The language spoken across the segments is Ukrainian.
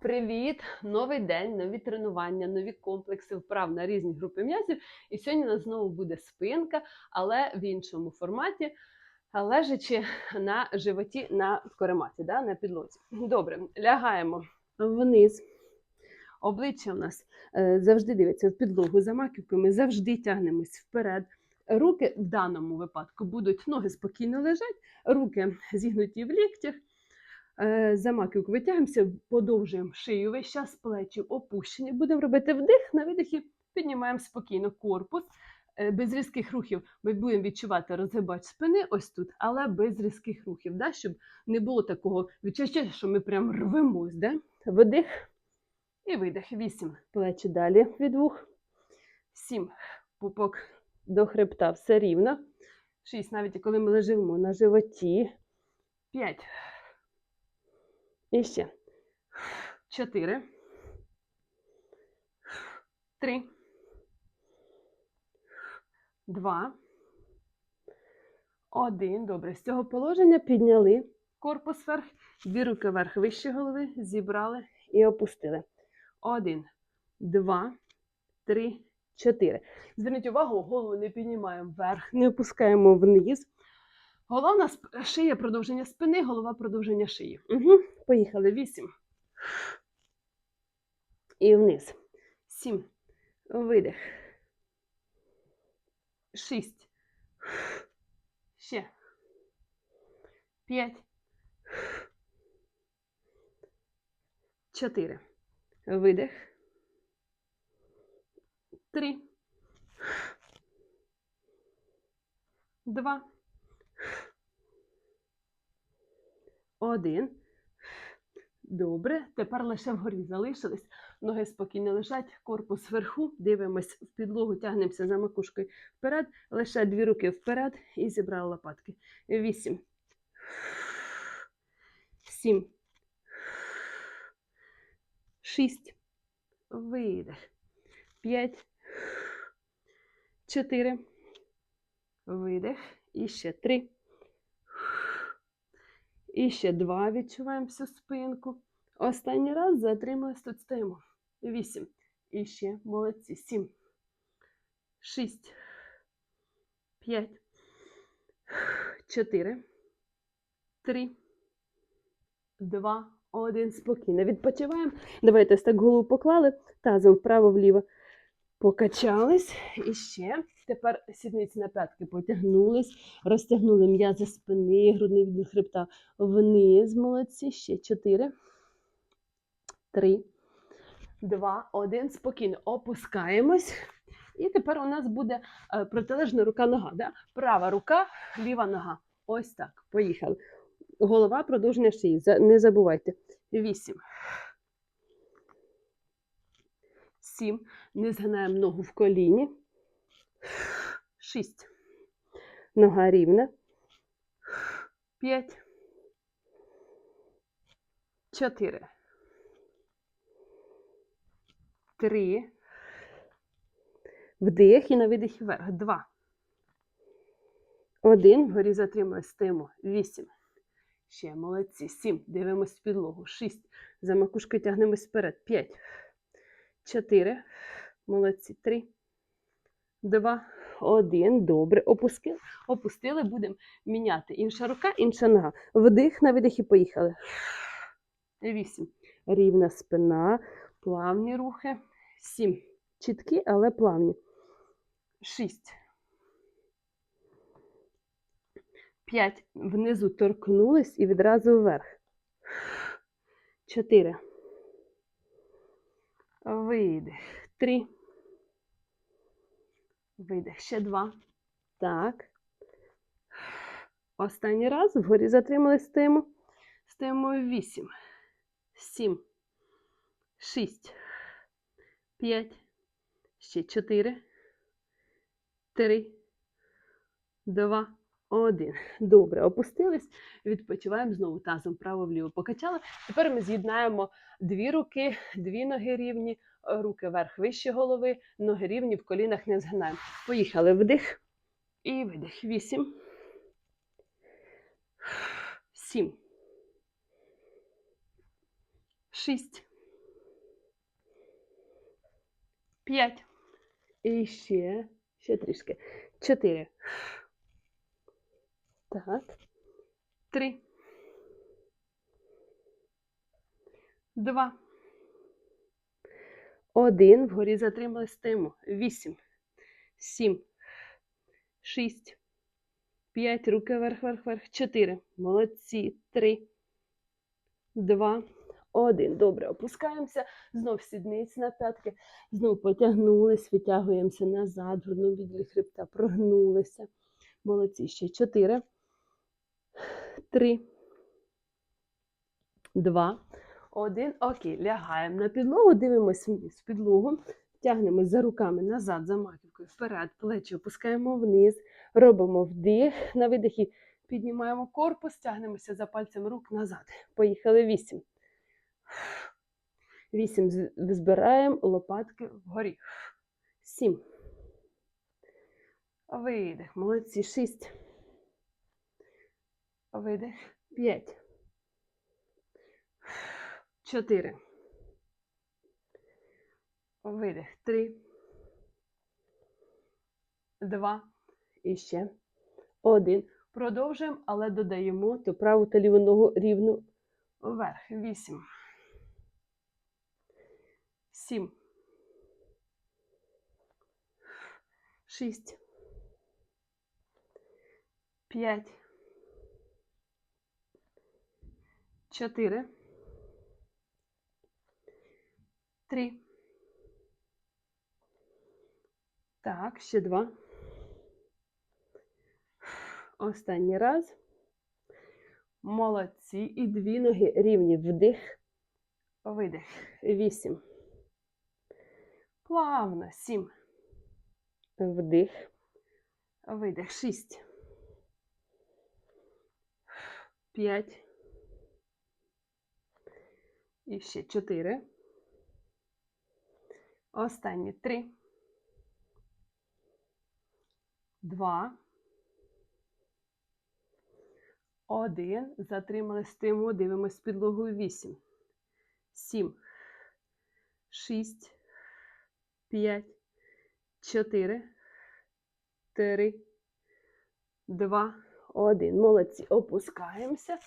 Привіт! Новий день, нові тренування, нові комплекси вправ на різні групи м'язів. І сьогодні у нас знову буде спинка, але в іншому форматі, лежачи на животі на корематі, да, на підлозі. Добре, лягаємо вниз. Обличчя у нас е, завжди дивиться в підлогу за маківкою, ми завжди тягнемось вперед. Руки в даному випадку будуть ноги спокійно лежать, руки зігнуті в ліктях. Е, За маківку витягуємося, подовжуємо шию весь час, плечі опущені. Будемо робити вдих, на видихі піднімаємо спокійно корпус. Е, Без різких рухів ми будемо відчувати розгибач спини ось тут, але без різких рухів, да? щоб не було такого відчуття, що ми прям рвемось. Да? Вдих і видих. Вісім. Плечі далі від вух. Сім. Пупок до хребта. Все рівно. Шість. Навіть коли ми лежимо на животі. П'ять. І ще. Чотири. Три. Два. Один. Добре. З цього положення підняли корпус вверх, дві руки вверх вище голови, зібрали і опустили. Один, два, три, чотири. Зверніть увагу, голову не піднімаємо вверх, не опускаємо вниз. Головна шия продовження спини, голова продовження шиї. Угу. Поїхали. Вісім. І вниз. Сім. Видих. Шість. Ще. П'ять. Чотири. Видих. Три. Два. Один. Добре. Тепер лише вгорі залишились. Ноги спокійно лежать, корпус вверху. Дивимось в підлогу, тягнемося за макушкою вперед. Лише дві руки вперед і зібрали лопатки. Вісім. Сім. Шість. Видих. П'ять. Чотири. Видих. І ще три. І ще два. Відчуваємо всю спинку. Останній раз затримались, тут стоїмо. Вісім. І ще молодці. Сім. Шість. П'ять. Чотири. Три. Два. Один. Спокійно. Відпочиваємо. Давайте ось так голову поклали. Тазом вправо-вліво. Покачались. І ще. Тепер сідниці на п'ятки потягнулись, розтягнули м'язи спини, грудний відділ хребта вниз. Молодці. Ще чотири. Три. Два, один. Спокійно опускаємось. І тепер у нас буде е, протилежна рука-нога. Да? Права рука, ліва нога. Ось так. Поїхали. Голова продовження шиї. Не забувайте. Вісім. Сім. Не згинаємо ногу в коліні. Шість. Нога рівна. П'ять. Чотири. Три. Вдих і на видих вверх. Два. Один. Вгорі затримали. Стоїмо. Вісім. Ще молодці. Сім. Дивимось в підлогу. Шість. За макушкою тягнемось вперед. П'ять. Чотири. Молодці. Три. Два. Один. Добре. Опустили. Опустили. Будемо міняти. Інша рука, інша нога. Вдих на видих і поїхали. Вісім. Рівна спина. Плавні рухи. Сім. Чіткі, але плавні. Шість. П'ять. Внизу торкнулись і відразу вверх. Чотири. Видих. Три. Видих. Ще два. Так. Останній раз вгорі затримались, стоїмо. Стоїмо вісім. Сім. Шість. П'ять. Ще чотири. Три. Два один. Добре, опустились, відпочиваємо знову тазом право-вліво покачали. Тепер ми з'єднаємо дві руки, дві ноги рівні, руки вверх вище голови, ноги рівні в колінах не згинаємо. Поїхали вдих і видих. Вісім. Сім. Шість. П'ять. І ще, ще трішки. Чотири. Так. Три. Два. Один. Вгорі затримали стиму. Вісім. Сім. Шість. П'ять. Руки вверх, вверх, вверх. Чотири. Молодці. Три. Два. Один. Добре. Опускаємося. Знов сідниць на п'ятки. Знов потягнулись, витягуємося назад, в грудному відділі хребта, прогнулися. Молодці. Ще чотири. Три. Два. Один. Окей. Лягаємо на підлогу, дивимося вниз підлогу. Тягнемось за руками назад, за маківкою, вперед, плечі опускаємо вниз, робимо вдих. На видихі піднімаємо корпус, тягнемося за пальцем рук назад. Поїхали вісім. Вісім. Збираємо лопатки вгорі. Сім. Видих. Молодці. Шість. Видих. П'ять. Чотири. Видих. Три. Два. І ще. Один. Продовжуємо, але додаємо ту праву та ліву ногу рівно вверх. Вісім. Сім. Шість. П'ять. Чотири. Три. Так, ще два. Останній раз. Молодці. І дві ноги рівні. Вдих. Видих. Вісім. Плавно. Сім. Вдих. Видих. Шість. П'ять. І ще чотири. Останні три. Два. Один. Затримали стиму. Дивимось підлогою. Вісім. Сім. Шість. П'ять. Чотири. Три. Два. Один. Молодці. Опускаємося.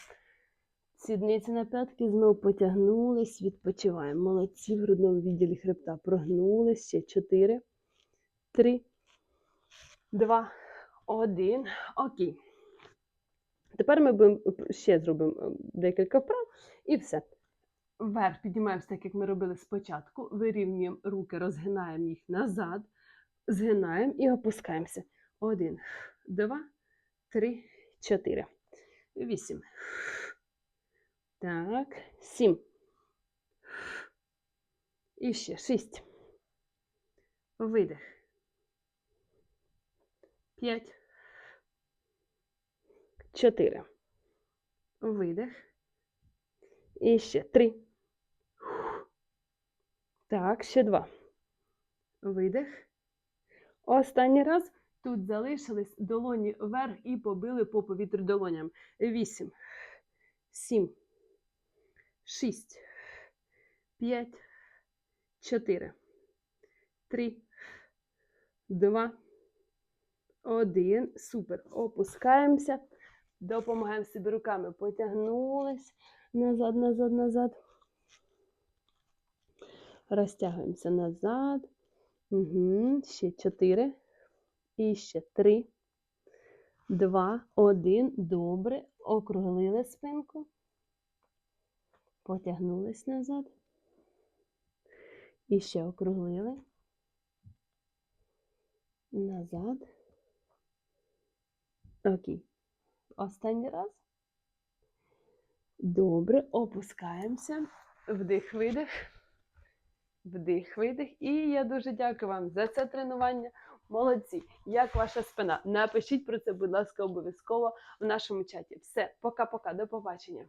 Сідниці на п'ятки знову потягнулись, відпочиваємо. Молодці в грудному відділі хребта прогнулись. Ще чотири, три, два, один. Окей. Тепер ми будемо ще зробимо е, декілька вправ і все. Вверх піднімаємося, так як ми робили спочатку. Вирівнюємо руки, розгинаємо їх назад, згинаємо і опускаємося. Один, два, три, чотири, вісім. Так, сім. І ще шість. Видих. П'ять. Чотири. Видих. І ще три. Так, ще два. Видих. Останній раз тут залишились долоні вверх і побили по повітрю долоням. Вісім. Сім. Шість. П'ять. Чотири. Три. Два. Один. Супер. Опускаємося. Допомагаємо собі руками. Потягнулись. Назад, назад, назад. Розтягуємося назад. Угу. Ще чотири. І ще три. Два. Один. Добре. Округлили спинку. Потягнулись назад. І ще округлили. Назад. Окей. Останній раз. Добре, опускаємося. Вдих, видих. Вдих, видих. І я дуже дякую вам за це тренування. Молодці! Як ваша спина? Напишіть про це, будь ласка, обов'язково в нашому чаті. Все, пока-пока, до побачення.